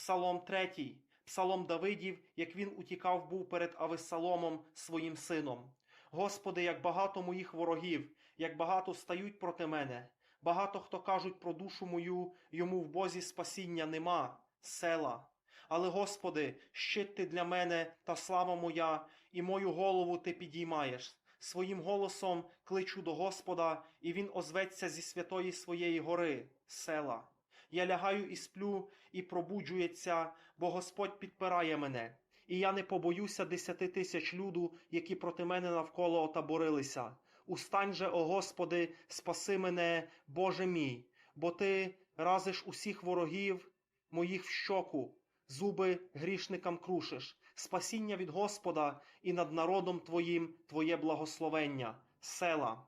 Псалом 3, Псалом Давидів, як він утікав був перед Авесаломом своїм сином. Господи, як багато моїх ворогів, як багато стають проти мене. Багато хто кажуть про душу мою, йому в Бозі спасіння нема, села. Але, Господи, щит ти для мене та слава моя, і мою голову ти підіймаєш. Своїм голосом кличу до Господа, і він озветься зі святої своєї гори, села. Я лягаю і сплю, і пробуджується, бо Господь підпирає мене. І я не побоюся десяти тисяч люду, які проти мене навколо отаборилися. Устань же, о Господи, спаси мене, Боже мій, бо Ти разиш усіх ворогів моїх в щоку, зуби грішникам крушиш. Спасіння від Господа і над народом Твоїм Твоє благословення, села.